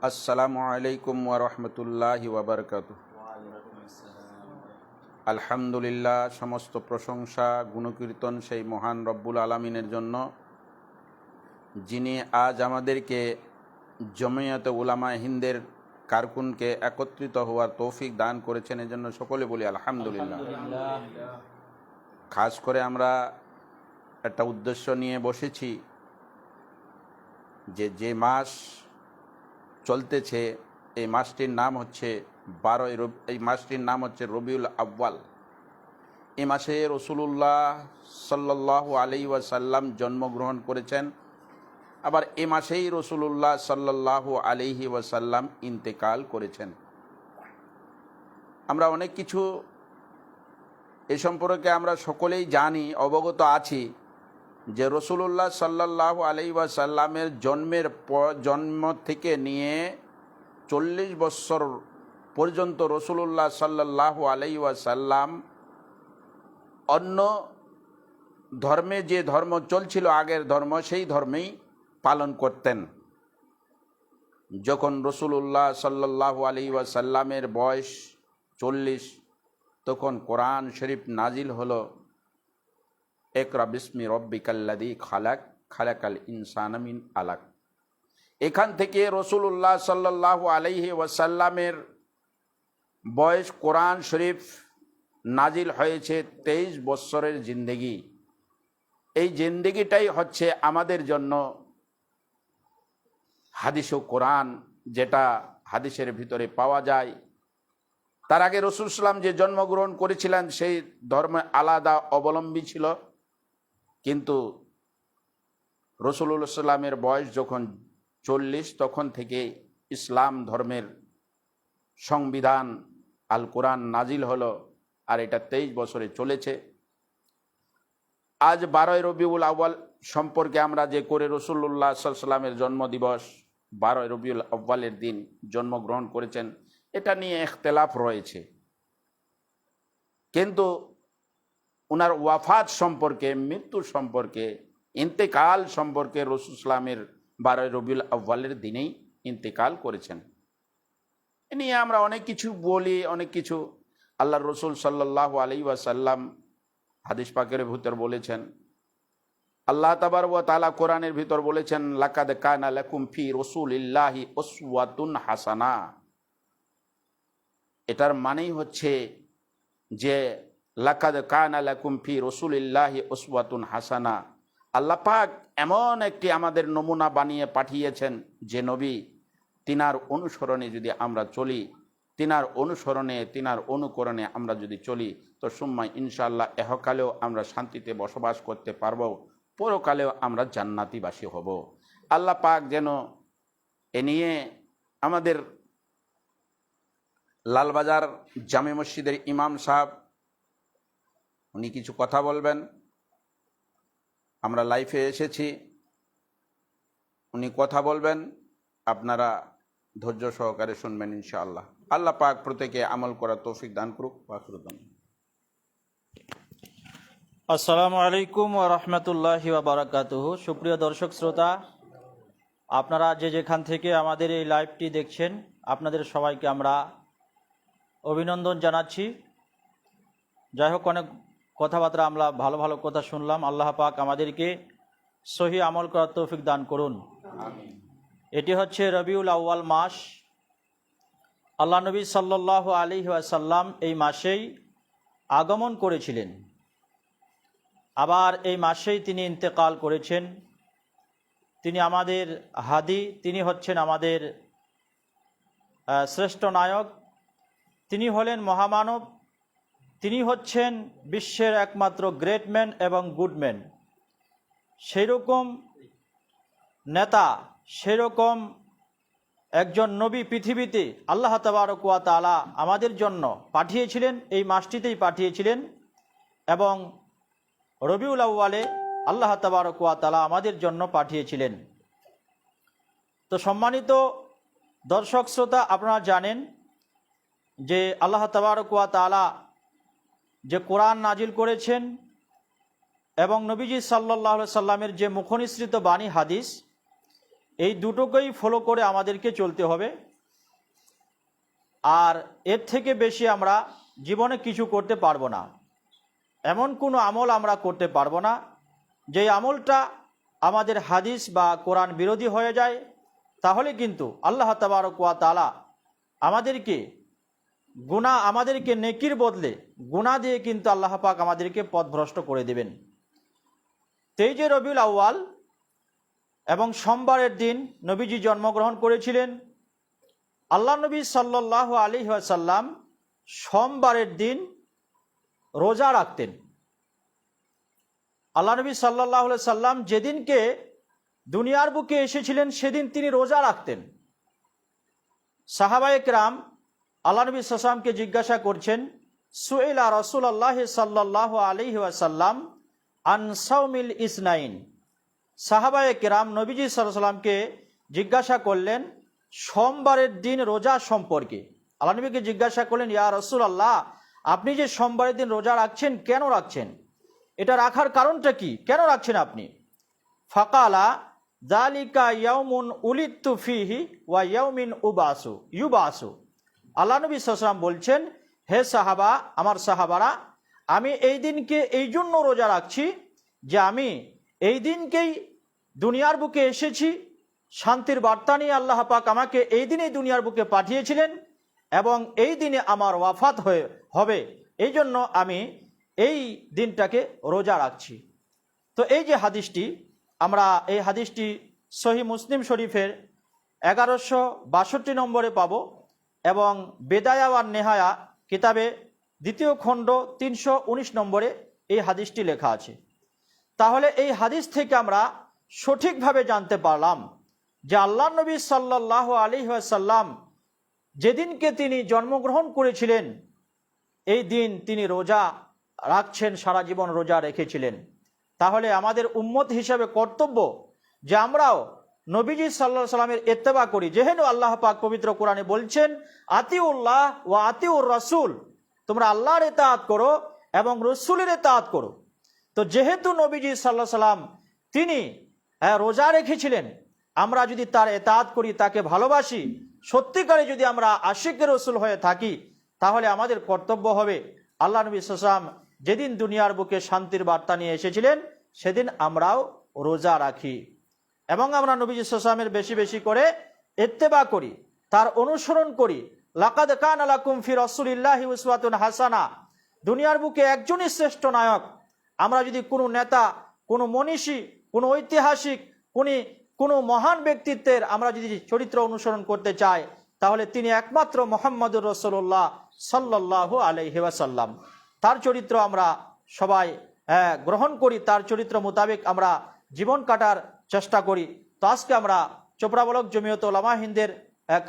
আসসালামু আলাইকুম ওরহমতুল্লাহ ওবরকাত আলহামদুলিল্লাহ সমস্ত প্রশংসা গুণকীর্তন সেই মহান রব্বুল আলমিনের জন্য যিনি আজ আমাদেরকে জমিয়ত উলামা হিন্দের কারকুনকে একত্রিত হওয়ার তৌফিক দান করেছেন এজন্য সকলে বলি আলহামদুলিল্লাহ। খাস করে আমরা একটা উদ্দেশ্য নিয়ে বসেছি যে যে মাস চলতেছে, এই মাসটির নাম হচ্ছে বারোই এই মাসটির নাম হচ্ছে রবিউল আব্বাল এ মাসে রসুলুল্লাহ সাল্লাহ আলি ওয়াসাল্লাম জন্মগ্রহণ করেছেন। আবার এ মাসেই রসুলুল্লাহ সাল্লাহ আলিহি ওয়াসাল্লাম ইন্তেকাল করেছেন। আমরা অনেক কিছু এ সম্পর্কে আমরা সকলেই জানি, অবগত আছি। যে রসুলুল্লাহ সাল্লাহ আলি ওয়াসাল্লামের জন্মের জন্ম থেকে নিয়ে চল্লিশ বৎসর পর্যন্ত রসুলুল্লাহ সাল্লাহ আলি ওয়াসাল্লাম অন্য ধর্মে যে ধর্ম চলছিল, আগের ধর্ম সেই ধর্মেই পালন করতেন। যখন রসুলুল্লাহ সাল্লাহ আলি ওয়াসাল্লামের বয়স চল্লিশ, তখন কোরআন শরীফ নাজিল হলো। একরা বিস্মি রব্বিকাল্লাদি খালাক, খালাকাল ইনসানমিন আলাক। এখান থেকে রসুল্লাহ সাল্লাহ আলহি ওয়াসাল্লামের বয়স কোরআন শরীফ নাজিল হয়েছে তেইশ বৎসরের জিন্দেগি। এই জিন্দেগিটাই হচ্ছে আমাদের জন্য হাদিস ও কোরআন, যেটা হাদিসের ভিতরে পাওয়া যায়। তার আগে রসুল সাল্লাম যে জন্মগ্রহণ করেছিলেন, সেই ধর্মে আলাদা অবলম্বী ছিল। কিন্তু রসুল্লাহ সাল্লামের বয়স যখন চল্লিশ, তখন থেকে ইসলাম ধর্মের সংবিধান আল কোরআন নাজিল হলো আর এটা তেইশ বছরে চলেছে। আজ বারোই রবিউল আউ্বাল সম্পর্কে আমরা যে করে রসুল্লাহ সাল্লামের জন্মদিবস, বারোই রবিউল আব্বালের দিন জন্মগ্রহণ করেছেন, এটা নিয়ে এখতেলাফ রয়েছে। কিন্তু ওনার ওয়াফাত সম্পর্কে, মৃত্যু সম্পর্কে, ইন্তেকাল সম্পর্কে রসুলামের বারোই রবিউল আব্বালের দিনেই ইন্তেকাল করেছেন। এ নিয়ে আমরা অনেক কিছু বলি, অনেক কিছু আল্লাহ রসুল সাল্লাহ আলি ওয়াসাল্লাম হাদিস পাকের ভিতর বলেছেন। আল্লাহ তাবার ও তালা কোরআনের ভিতর বলেছেন, লাকাদ কানা লাকুম ফি রসুল ইল্লাহি ওসওয়াতুন হাসানা। এটার মানেই হচ্ছে যে লাকাদ কানা লাকুম ফি রসুল ইল্লাহি ওসওয়াতুন হাসানা। আল্লাহ পাক এমন একটি আমাদের নমুনা বানিয়ে পাঠিয়েছেন যে নবী, তিনার অনুসরণে যদি আমরা চলি, তিনার অনুসরণে, তিনার অনুকরণে আমরা যদি চলি, তো সময় ইনশাল্লাহ এহকালেও আমরা শান্তিতে বসবাস করতে পারব, পরকালেও আমরা জান্নাতিবাসী হব। আল্লাহ পাক যেন এ নিয়ে আমাদের লালবাজার জামে মসজিদের ইমাম সাহেব উনি কিছু কথা বলবেন। আমরা লাইফে এসেছি। উনি কথা বলবেন। আপনারা ধৈর্য সহকারে শুনবেন ইনশাআল্লাহ। আল্লাহ পাক প্রত্যেকে আমল করার তৌফিক দান করুক বাকরুদ্দান আসসালামু আলাইকুম রহমতুল্লাহ বারাকাতুহ। সুপ্রিয় দর্শক, শ্রোতা, আপনারা যে যেখান থেকে আমাদের এই লাইভটি দেখছেন, আপনাদের সবাইকে আমরা অভিনন্দন জানাচ্ছি। যাই হোক, অনেক কথাবার্তা আমরা ভালো ভালো কথা শুনলাম। আল্লাহ পাক আমাদেরকে সহি আমল করার তৌফিক দান করুন। এটি হচ্ছে রবিউল আউ্য়াল মাস। আল্লাহ নবী সাল্লাহ আলী ওয়াসাল্লাম এই মাসেই আগমন করেছিলেন। আবার এই মাসেই তিনি ইন্তেকাল করেছেন। তিনি আমাদের হাদি তিনি হচ্ছেন আমাদের শ্রেষ্ঠ নায়ক। তিনি হলেন মহামানব। তিনি হচ্ছেন বিশ্বের একমাত্র গ্রেটম্যান এবং গুডম্যান সেই রকম নেতা সেরকম একজন নবী পৃথিবীতে আল্লাহ তাবারকুয়া তালা আমাদের জন্য পাঠিয়েছিলেন, এই মাসটিতেই পাঠিয়েছিলেন এবং রবিউল আউ্বালে আল্লাহ তাবারকুয়া তালা আমাদের জন্য পাঠিয়েছিলেন। তো সম্মানিত দর্শক, শ্রোতা, আপনারা জানেন যে আল্লাহ তাবারকুয়া তালা যে কোরআন নাজিল করেছেন এবং নবীজি সাল্লাহ সাল্লামের যে মুখনিসৃত বাণী হাদিস, এই দুটোকেই ফলো করে আমাদেরকে চলতে হবে। আর এর থেকে বেশি আমরা জীবনে কিছু করতে পারব না। এমন কোনো আমল আমরা করতে পারব না যে আমলটা আমাদের হাদিস বা কোরআন বিরোধী হয়ে যায়। তাহলে কিন্তু আল্লাহ তাবারকুয়া তালা আমাদেরকে গুণা আমাদেরকে নেকির বদলে গুণা দিয়ে কিন্তু আল্লাহ পাক আমাদেরকে পথভ্রষ্ট করে দেবেন। তেইজে রবিউল আউয়াল এবং সোমবারের দিন নবীজি জন্মগ্রহণ করেছিলেন, আল্লাহ নবী সাল্লাহ আলী সাল্লাম সোমবারের দিন রোজা রাখতেন। আল্লাহ নবী সাল্লাহ সাল্লাম যেদিনকে দুনিয়ার বুকে এসেছিলেন, সেদিন তিনি রোজা রাখতেন। সাহাবায়ক রাম আল্লাহ নবী সাল্লামকে জিজ্ঞাসা করছেন সুয়েলা রসুল আল্লাহ সাল্লাহ আলী সাল্লাম আনসাউমিল ইসনাইন? সাহাবায়ক কেরাম নবীজি সাল্লামকে জিজ্ঞাসা করলেন, সোমবারের দিন রোজা সম্পর্কে? আল্লাহ নবীকে জিজ্ঞাসা করলেন, ইয়া রসুল আল্লাহ আপনি যে সোমবারের দিন রোজা রাখছেন, কেন রাখছেন? এটা রাখার কারণটা কি? কেন রাখছেন আপনি? ফাকালা, জালিকা ইয়াউমুন উলিত্তু ফিহি ওয়া ইয়াউমিন উবাসু, ইউবাসু। আল্লাহ নবী সাল্লাম বলছেন, হে সাহাবা, আমার সাহাবারা, আমি এই দিনকে এই জন্য রোজা রাখছি যে আমি এই দিনকেই দুনিয়ার বুকে এসেছি, শান্তির বার্তা নিয়ে আল্লাহ পাক আমাকে এই দিনেই দুনিয়ার বুকে পাঠিয়েছিলেন এবং এই দিনে আমার ওয়াফাত হয়ে, হবে। এই জন্য আমি এই দিনটাকে রোজা রাখছি। তো এই যে হাদিসটি, আমরা এই হাদিসটি সহি মুসলিম শরীফের এগারোশো বাষট্টি নম্বরে পাব। এবং বেদায়া আর নেহায়া কিতাবে দ্বিতীয় খণ্ড তিনশো উনিশ নম্বরে এই হাদিসটি লেখা আছে। তাহলে এই হাদিস থেকে আমরা সঠিকভাবে জানতে পারলাম যে আল্লাহ নবী সাল্লাহ আলী সাল্লাম যেদিনকে তিনি জন্মগ্রহণ করেছিলেন, এই দিন তিনি রোজা রাখছেন, সারা জীবন রোজা রেখেছিলেন। তাহলে আমাদের উম্মত হিসাবে কর্তব্য যে আমরাও নবীজি সাল্লাহ সাল্লামের এত্তেবা করি। যেহেতু আল্লাহ পাক পবিত্র কোরআনে বলছেন আতিউল্লাহ ও আতিউর রসুল। তোমরা আল্লাহর এতাহাত করো এবং রসুলের এতাহাত করো। তো যেহেতু নবীজি সাল্লাহ সাল্লাম তিনি আহ, রোজা রেখেছিলেন আমরা যদি তার এতাহাত করি তাকে ভালোবাসি সত্যিকারে যদি আমরা আশিকের রসুল হয়ে থাকি তাহলে আমাদের কর্তব্য হবে আল্লাহ নবী সাল্লাম যেদিন দুনিয়ার বুকে শান্তির বার্তা নিয়ে এসেছিলেন সেদিন আমরাও রোজা রাখি। এবং আমরা নবীজি সাল্লামের বেশি বেশি করে এত্তেবা করি তার অনুসরণ করি। লাকাদ কান আলাকুম ফি রসুলিল্লাহি উসওয়াতুন হাসানা। দুনিয়ার বুকে একজনই শ্রেষ্ঠ নায়ক। আমরা যদি কোনো নেতা কোনো মনীষী কোনো ঐতিহাসিক কোন কোনো মহান ব্যক্তিত্বের আমরা যদি চরিত্র অনুসরণ করতে চাই তাহলে তিনি একমাত্র মোহাম্মদুর রসুল্লাহ সাল্লাহ আলহি ওয়াসাল্লাম। তার চরিত্র আমরা সবাই আহ, গ্রহণ করি। তার চরিত্র মোতাবেক আমরা জীবন কাটার চেষ্টা করি। তো আজকে আমরা চোপড়াবলক জমিয়ত ওলামা হিন্দের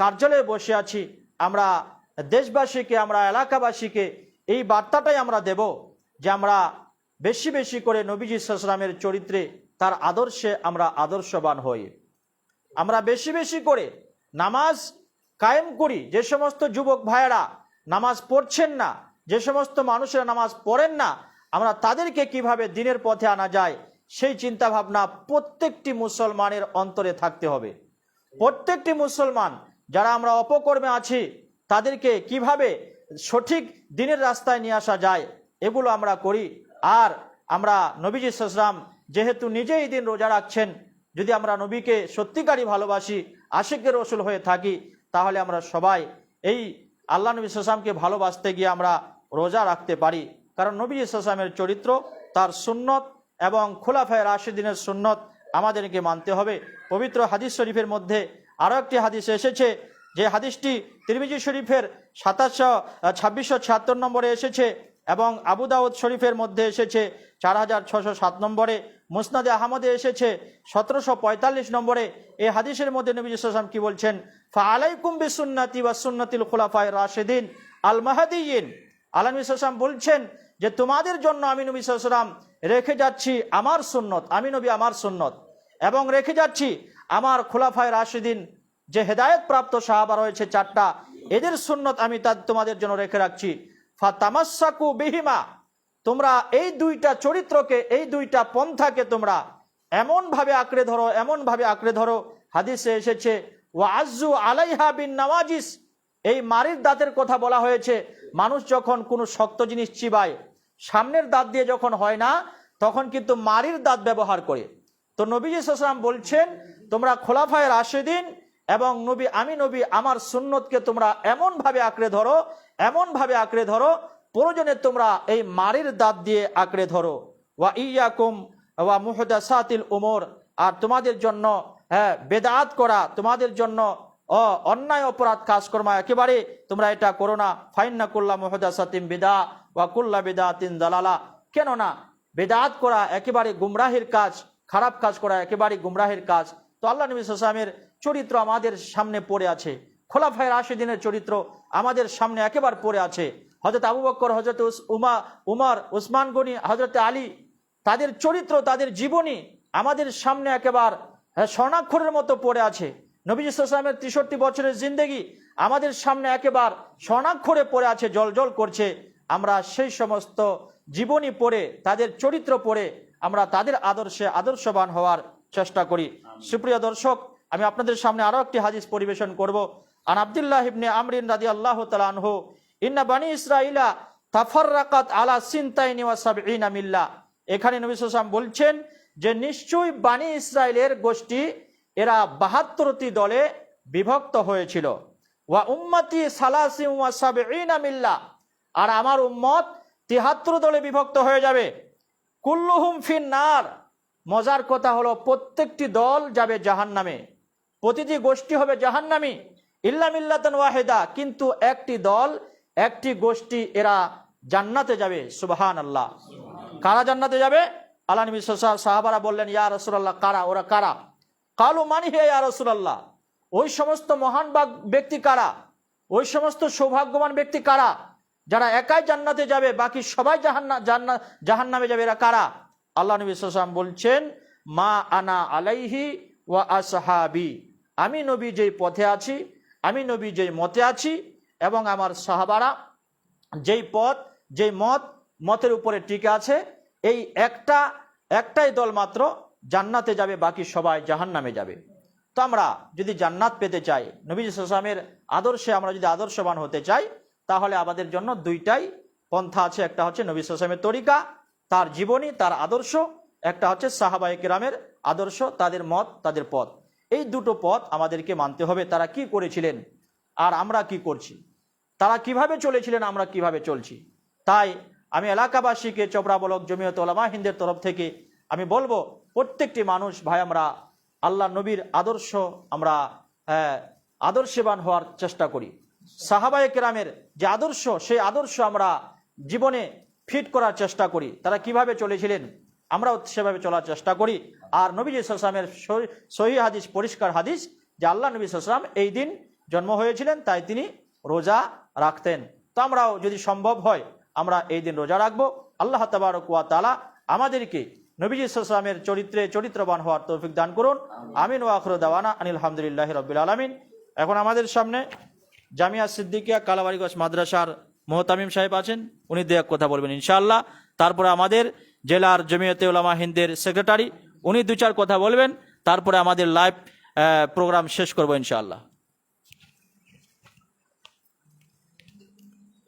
কার্যালয়ে বসে আছি। আমরা দেশবাসীকে, আমরা এলাকাবাসীকে এই বার্তাটাই আমরা দেব যে আমরা বেশি বেশি করে নবীজি সাল্লামের চরিত্রে, তার আদর্শে আমরা আদর্শবান হই। আমরা বেশি বেশি করে নামাজ কায়েম করি। যে সমস্ত যুবক ভাইয়েরা নামাজ পড়ছেন না, যে সমস্ত মানুষেরা নামাজ পড়েন না, আমরা তাদেরকে কীভাবে দিনের পথে আনা যায় সেই চিন্তা ভাবনা প্রত্যেকটি মুসলমানের অন্তরে থাকতে হবে। প্রত্যেকটি মুসলমান, যারা আমরা অপকর্মে আছি, তাদেরকে কীভাবে সঠিক দিনের রাস্তায় নিয়ে আসা যায়, এগুলো আমরা করি। আর আমরা নবীজি সাসলাম যেহেতু নিজেই দিন রোজা রাখছেন, যদি আমরা নবীকে সত্যিকারই ভালোবাসি, আশিকের রসুল হয়ে থাকি, তাহলে আমরা সবাই এই আল্লাহ নবী সাসলামকে ভালোবাসতে গিয়ে আমরা রোজা রাখতে পারি। কারণ নবী সাসলামের চরিত্র, তার সুন্নত এবং খোলাফায় রাশিদিনের সুন্নত আমাদেরকে মানতে হবে। পবিত্র হাদিস শরীফের মধ্যে আরও একটি হাদিস এসেছে, যে হাদিসটি তিরমিজি শরীফের সাতাশশো ছাব্বিশশো ছিয়াত্তর নম্বরে এসেছে এবং আবু দাউদ শরীফের মধ্যে এসেছে চার হাজার ছশো সাত নম্বরে, মুসনাদে আহমদে এসেছে সতেরোশো পঁয়তাল্লিশ নম্বরে। এই হাদিসের মধ্যে নবী সাল্লাম কি বলছেন? ফা আলাইকুম বিসুন্নাতি বা সুন্নাতিল খোলাফায় রাশেদিন আল মাহাদিয়িন আলমী বলছেন যে তোমাদের জন্য আমি নবী সাল্লাম রেখে যাচ্ছি আমার সুন্নত, আমি নবী আমার সুন্নত। এবং রেখে যাচ্ছি আমার খোলাফায় রাশিদিন যে হেদায়েত প্রাপ্ত সাহাবা রয়েছে চারটা, এদের সুন্নত আমি তা তোমাদের জন্য রেখে রাখছি। ফা তামাসাকু বিহিমা, তোমরা এই দুইটা চরিত্রকে, এই দুইটা পন্থাকে তোমরা এমন ভাবে আঁকড়ে ধরো এমন ভাবে আঁকড়ে ধরো। হাদিসে এসেছে ওয়াজু আলাইহা বিন নওয়াজিস এই মারির দাঁতের কথা বলা হয়েছে, মানুষ যখন কোনো শক্ত জিনিস চিবায়, সামনের দাঁত দিয়ে যখন হয় না, তখন কিন্তু মারির দাঁত ব্যবহার করে। তো নবীজি সাল্লাম বলছেন, তোমরা খোলাফায় রাশেদিন এবং নবী, আমি নবী, আমার সুন্নতকে তোমরা এমন ভাবে আঁকড়ে ধরো এমন ভাবে আঁকড়ে ধরো, প্রয়োজনে তোমরা এই মারির দাঁত দিয়ে আঁকড়ে ধরো। ওয়া ইয়াকুম ওয়া মুহদাসাতিল উমর। আর তোমাদের জন্য হ্যাঁ বেদাত করা, তোমাদের জন্য অন্যায় অপরাধ কাজকর্ম একেবারে তোমরা এটা করো না। ফাইন্না কুল্লা মুহদাসাতিম বিদা ওয়া কুল্লা বিদাতিন দালালা। কেননা বেদাত করা একেবারে গুমরাহের কাজ খারাপ কাজ করা একেবারে গুমরাহের কাজ। তো আল্লাহ নবী সালামের চরিত্র আমাদের সামনে পড়ে আছে। খোলাফায় রাশিদিনের চরিত্র আমাদের সামনে একেবারে পড়ে আছে। হজরত আবু বক্কর হজরত উমা উমার উসমান গনি হজরত আলী তাদের চরিত্র তাদের জীবনী আমাদের সামনে একেবার হ্যাঁ, স্বর্ণাক্ষরের মতো পড়ে আছে। নবীজ ইসলামের তেষট্টি বছরের জিন্দেগি আমাদের সামনে একেবার স্বর্ণাক্ষরে পড়ে আছে জল জল করছে। আমরা সেই সমস্ত জীবনী পড়ে, তাদের চরিত্র পড়ে, আমরা তাদের আদর্শে আদর্শবান হওয়ার চেষ্টা করি। সুপ্রিয় দর্শক, আমি আপনাদের সামনে আরও একটি হাদিস পরিবেশন করব। আন আব্দুল্লাহ ইবনে আমরিন রাদি আল্লাহ তালানহু ইন্না বানি ইসরাইলা তাফাররাকাত আলা সিনতাইনি ওয়া সাবঈনা মিল্লা। এখানে নবী সাল্লাল্লাহু বলছেন যে, নিশ্চয়ই বানি ইসরায়েলের গোষ্ঠী এরা বাহাত্তরটি দলে বিভক্ত হয়েছিল। ওয়া উম্মতি মিল্লা। আর আমার উম্মত তিহাত্তর দলে বিভক্ত হয়ে যাবে। কুল্লুহুম ফিন নার মজার কথা হলো প্রত্যেকটি দল যাবে জাহান্নামে। প্রতিটি গোষ্ঠী হবে জাহান্নামি। ইল্লা মিল্লাতন ওয়াহেদা। কিন্তু একটি দল, একটি গোষ্ঠী এরা জান্নাতে যাবে। সুবহান আল্লাহ কারা জান্নাতে যাবে? আল্লাহ নবী সাহাবারা বললেন, ইয়া রাসূলুল্লাহ, কারা? ওরা কারা? কালু মানি হে রাসূলুল্লাহ? ওই সমস্ত মহান ব্যক্তি কারা? ওই সমস্ত সৌভাগ্যবান ব্যক্তি কারা? যারা একাই জান্নাতে যাবে, বাকি সবাই জাহান্না জান্না জাহান্নামে যাবে, এরা কারা? আল্লাহ নবী সাল্লাম বলছেন, মা আনা আলাইহি ওয়া আসহাবি। আমি নবী যেই পথে আছি, আমি নবী যেই মতে আছি, এবং আমার সাহাবারা যেই পথ, যেই মত, মতের উপরে টিকে আছে, এই একটা একটাই দল মাত্র জান্নাতে যাবে, বাকি সবাই জাহান্নামে যাবে। তো আমরা যদি জান্নাত পেতে চাই, নবী সালামের আদর্শে আমরা যদি আদর্শবান হতে চাই, তাহলে আমাদের জন্য দুইটাই পন্থা আছে। একটা হচ্ছে নবী সালামের তরিকা, তার জীবনী, তার আদর্শ। একটা হচ্ছে সাহাবাই কেরামের আদর্শ, তাদের মত, তাদের পথ। এই দুটো পথ আমাদেরকে মানতে হবে, তারা কি করেছিলেন আর আমরা কি করছি? তারা কীভাবে চলেছিলেন, আমরা কীভাবে চলছি? তাই আমি এলাকাবাসীকে চোপড়া বলক জমিয়ত ওলামা হিন্দের তরফ থেকে আমি বলব প্রত্যেকটি মানুষ ভাই আমরা আল্লাহ নবীর আদর্শ আমরা হ্যাঁ, আদর্শবান হওয়ার চেষ্টা করি। সাহাবায়ে কেরামের যে আদর্শ সেই আদর্শ আমরা জীবনে ফিট করার চেষ্টা করি। তারা কীভাবে চলেছিলেন আমরাও সেভাবে চলার চেষ্টা করি। আর নবী সালামের সহি হাদিস পরিষ্কার হাদিস যে আল্লাহ নবী সালাম এই দিন জন্ম হয়েছিলেন তাই তিনি রোজা রাখতেন। তো আমরাও যদি সম্ভব হয় আমরা এই দিন রোজা রাখব। আল্লাহ তাবারকুয়া তালা আমাদেরকে নবীজামের চরিত্রে চরিত্রবান হওয়ার তৌফিক দান করুন। আমিন। ওয়াখর দাওয়ানা আনিলহামদুলিল্লাহ রবিল আলমিন। এখন আমাদের সামনে জামিয়া সিদ্দিকিয়া কালাবাড়িগঞ্জ মাদ্রাসার মোহতামিম সাহেব আছেন উনি দু এক কথা বলবেন ইনশাআল্লাহ। তারপরে আমাদের জেলার জমিয়তে উলামা হিন্দের সেক্রেটারি উনি দু চার কথা বলবেন তারপরে আমাদের লাইভ প্রোগ্রাম শেষ করব ইনশাআল্লাহ।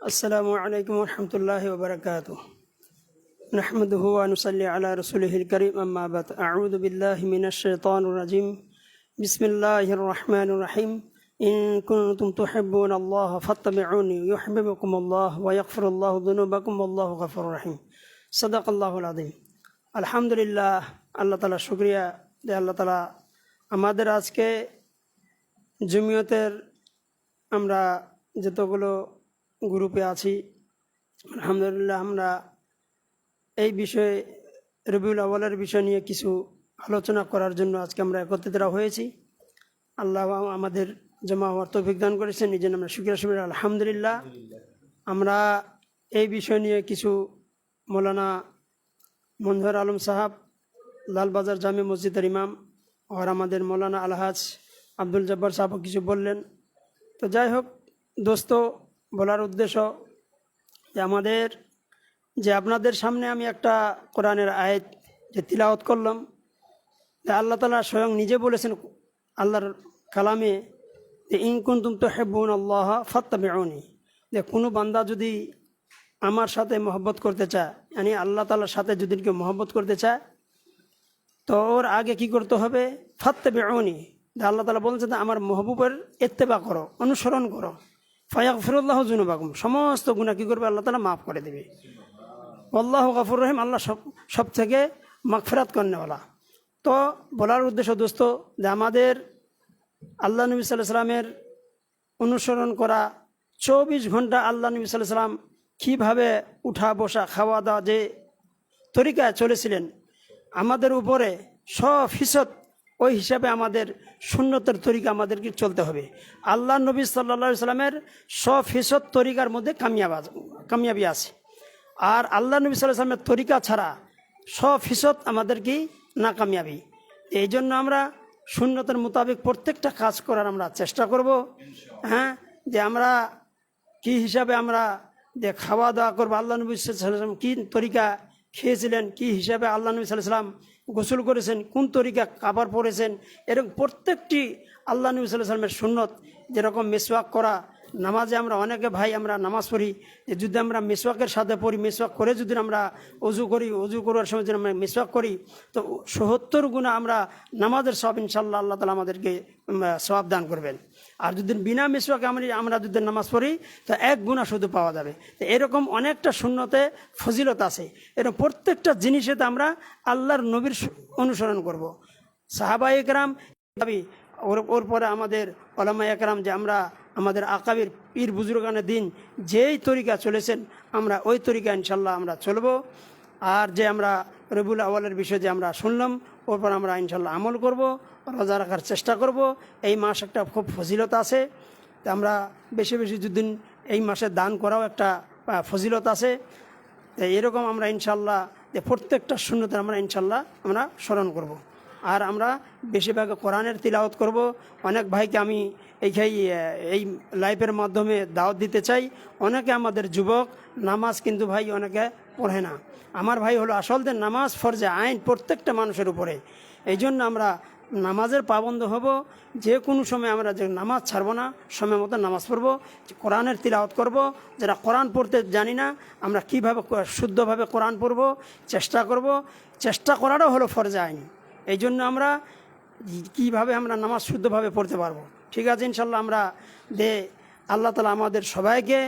আসসালামু আলাইকুম রহমতুল্লাহ বারকাত نحمده ونصلي على رسوله الكريم أما بعد أعوذ بالله من الشيطان الرجيم بسم الله الرحمن الرحيم إن كنتم تحبون الله فاتبعوني يحببكم الله ويغفر الله ذنوبكم والله غفور رحيم صدق الله العظيم الحمد لله আল্লাহ তালা শুক্রিয়া যে আল্লাহ তালা আমাদের আজকে জমিয়তের আমরা যতগুলো গ্রুপে আছি আলহামদুলিল্লাহ আমরা এই বিষয়ে রবিউল আওয়ালের বিষয় নিয়ে কিছু আলোচনা করার জন্য আজকে আমরা একত্রিত হয়েছি। আল্লাহ আমাদের জমা হওয়ার তৌফিক দান করেছেন নিজের আমরা শুক্রিয়া শুক্রিয়া। আলহামদুলিল্লাহ। আমরা এই বিষয় নিয়ে কিছু মৌলানা মনজর আলম সাহাব, লালবাজার জামে মসজিদের ইমাম, আর আমাদের মৌলানা আলহাজ আব্দুল জব্বার সাহেব কিছু বললেন। তো যাই হোক, দোস্ত, বলার উদ্দেশ্য, যে আমাদের যে আপনাদের সামনে আমি একটা কোরআনের আয়াত যে তিলাওয়াত করলাম, যে আল্লাহ তালা স্বয়ং নিজে বলেছেন আল্লাহর কালামে যে ইনকুন্তুম তো হেব্বুন আল্লাহ ফাত্তাবিউনি। যে কোনো বান্দা যদি আমার সাথে মহব্বত করতে চায় মানে আল্লাহ তালার সাথে যদি কেউ মহব্বত করতে চায়, তো ওর আগে কি করতে হবে? ফাত্তে বেউনি আল্লাহ তালা বলছেন যে, আমার মহবুবের এত্তেবা করো, অনুসরণ করো। ফায়াক ফিরুল্লাহ জুনুবাকুম সমস্ত গুণা কী করবে? আল্লাহ তালা মাফ করে দেবে। আল্লাহ গাফুর রহিম, আল্লাহ সব সব থেকে মাগফেরাত করেনেওয়ালা। তো বলার উদ্দেশ্য দোস্ত যে আমাদের আল্লাহ নবী সাল্লাহ সাল্লামের অনুসরণ করা, চব্বিশ ঘণ্টা আল্লাহ নবী সাল্লাহ সাল্লাম কীভাবে উঠা, বসা, খাওয়া দাওয়া যে তরিকায় চলেছিলেন, আমাদের উপরে সব ফিসদ ওই হিসাবে আমাদের সুন্নতের তরিকা আমাদেরকে চলতে হবে। আল্লাহ নবী সাল্লা সাল্লামের সব ফিসদ তরিকার মধ্যে কামিয়াব কামিয়াবি আছে। আর আল্লাহ নবী সাল্লামের তরিকা ছাড়া স ফিসদ আমাদেরকে নাকামিয়াবি। এই জন্য আমরা সুন্নতের মোতাবেক প্রত্যেকটা কাজ করার আমরা চেষ্টা করব। হ্যাঁ? যে আমরা কি হিসাবে আমরা যে খাওয়া দাওয়া করব, আল্লাহ নবী সাল্লাম কী তরিকা খেয়েছিলেন, কি হিসাবে আল্লাহ নবী সাল্লাম গোসল করেছেন, কোন তরিকা কাপড় পরেছেন, এরকম প্রত্যেকটি আল্লাহ নবী সাল্লামের সুন্নত, যেরকম মেসওয়াক করা নামাজে আমরা অনেকে ভাই আমরা নামাজ পড়ি, যে যদি আমরা মেসওয়াকের সাথে পড়ি, মেসওয়াক করে যদি আমরা অজু করি, অজু করার সময় যদি আমরা মেসওয়াক করি, তো সত্তর গুণা আমরা নামাজের সব ইনশাল্লাহ আল্লাহ তালা আমাদেরকে সবাব দান করবেন। আর যদি বিনা মেসওয়াকে আমরা আমরা যদি নামাজ পড়ি, তো এক গুণা শুধু পাওয়া যাবে। তো এরকম অনেকটা শূন্যতে ফজিলত আছে। এরকম প্রত্যেকটা জিনিসেতে আমরা আল্লাহর নবীর অনুসরণ করব। সাহাবা একরাম ওর ওর পরে আমাদের ওলামা একরাম যে আমরা আমাদের আকাবির পীর বুজুর্গানের দিন যেই তরিকা চলেছেন, আমরা ওই তরিকা ইনশাল্লাহ আমরা চলব। আর যে আমরা রবিউল আওয়ালের বিষয়ে যে আমরা শুনলাম, ওর পর আমরা ইনশাল্লাহ আমল করব, রোজা রাখার চেষ্টা করব। এই মাস একটা খুব ফজিলত আছে। তা আমরা বেশি বেশি দুদিন এই মাসে দান করাও একটা ফজিলত আছে। এরকম আমরা ইনশাল্লাহ, যে প্রত্যেকটা শূন্যতে আমরা ইনশাল্লাহ আমরা স্মরণ করব। আর আমরা বেশিরভাগ কোরআনের তিলাওয়াত করব। অনেক ভাইকে আমি এইখাই এই লাইফের মাধ্যমে দাওয়াত দিতে চাই। অনেকে আমাদের যুবক, নামাজ কিন্তু ভাই অনেকে পড়ে না। আমার ভাই হলো আসল যে নামাজ ফরজে আইন প্রত্যেকটা মানুষের উপরে। এই জন্য আমরা নামাজের পাবন্দ হব। যে কোনো সময় আমরা যে নামাজ ছাড়বো না, সময় মতো নামাজ পড়ব কোরআনের তিলাওয়াত করব। যারা কোরআন পড়তে জানি না, আমরা কীভাবে শুদ্ধভাবে কোরআন পড়ব, চেষ্টা করব। চেষ্টা করাটাও হলো ফরজে আইন। এই জন্য আমরা কীভাবে আমরা নামাজ শুদ্ধভাবে পড়তে পারব? ঠিক আছে ইনশাল্লাহ আমরা দে আল্লাহ তালা আমাদের সবাইকে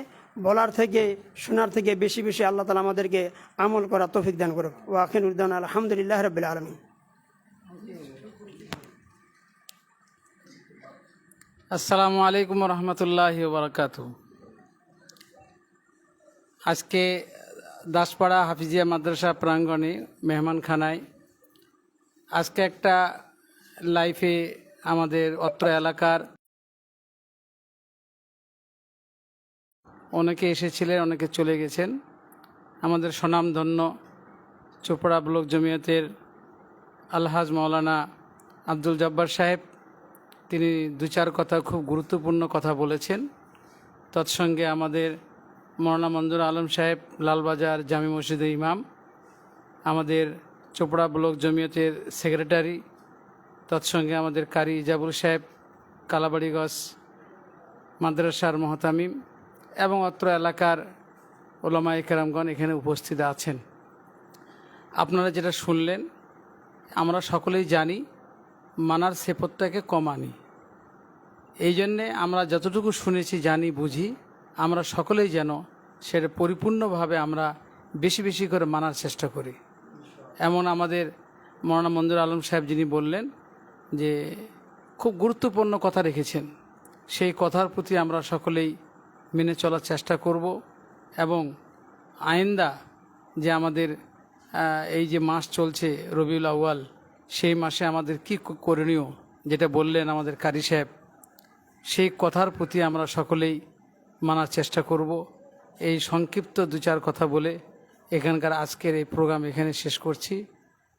বলার থেকে, শোনার থেকে বেশি বেশি আল্লাহ তালা আমাদেরকে আমল করা তৌফিক দান করুক। ওয়াকিন উদ্দান আলহামদুলিল্লাহ রবিল আলমী আসসালামু আলাইকুম রহমতুল্লাহ বারকাত আজকে দাসপাড়া হাফিজিয়া মাদ্রাসা প্রাঙ্গণে মেহমানখানায় আজকে একটা লাইফে আমাদের অত্র এলাকার অনেকে এসেছিলেন, অনেকে চলে গেছেন। আমাদের স্বনামধন্য চোপড়া ব্লক জমিয়তের আলহাজ মৌলানা আব্দুল জব্বার সাহেব, তিনি দু চার কথা, খুব গুরুত্বপূর্ণ কথা বলেছেন। তৎসঙ্গে আমাদের মৌলানা মঞ্জুর আলম সাহেব, লালবাজার জামি মসজিদের ইমাম, আমাদের চোপড়া ব্লক জমিয়তের সেক্রেটারি, তৎসঙ্গে আমাদের কারি ইজাবুল সাহেব, কালাবাড়িগঞ্জ মাদ্রাসার মহতামিম এবং অত্র এলাকার ওলামা কেরামগণ এখানে উপস্থিত আছেন। আপনারা যেটা শুনলেন, আমরা সকলেই জানি, মানার সেপতটাকে কমানি এই জন্যে আমরা যতটুকু শুনেছি, জানি, বুঝি, আমরা সকলেই যেন সেটা পরিপূর্ণভাবে আমরা বেশি বেশি করে মানার চেষ্টা করি। এমন আমাদের মৌলানা মঞ্জুর আলম সাহেব যিনি বললেন যে খুব গুরুত্বপূর্ণ কথা রেখেছেন। সেই কথার প্রতি আমরা সকলেই মেনে চলার চেষ্টা করব এবং আইন্দা যে আমাদের এই যে মাস চলছে রবিউল আউয়াল, সেই মাসে আমাদের কি করণীয় যেটা বললেন আমাদের কারি সাহেব, সেই কথার প্রতি আমরা সকলেই মানার চেষ্টা করব। এই সংক্ষিপ্ত দু চার কথা বলে এখানকার আজকের এই প্রোগ্রাম এখানে শেষ করছি।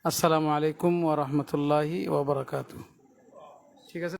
আসসালামু আলাইকুম ওরহমতুল্লাহি ওবরাকাতু ঠিক আছে?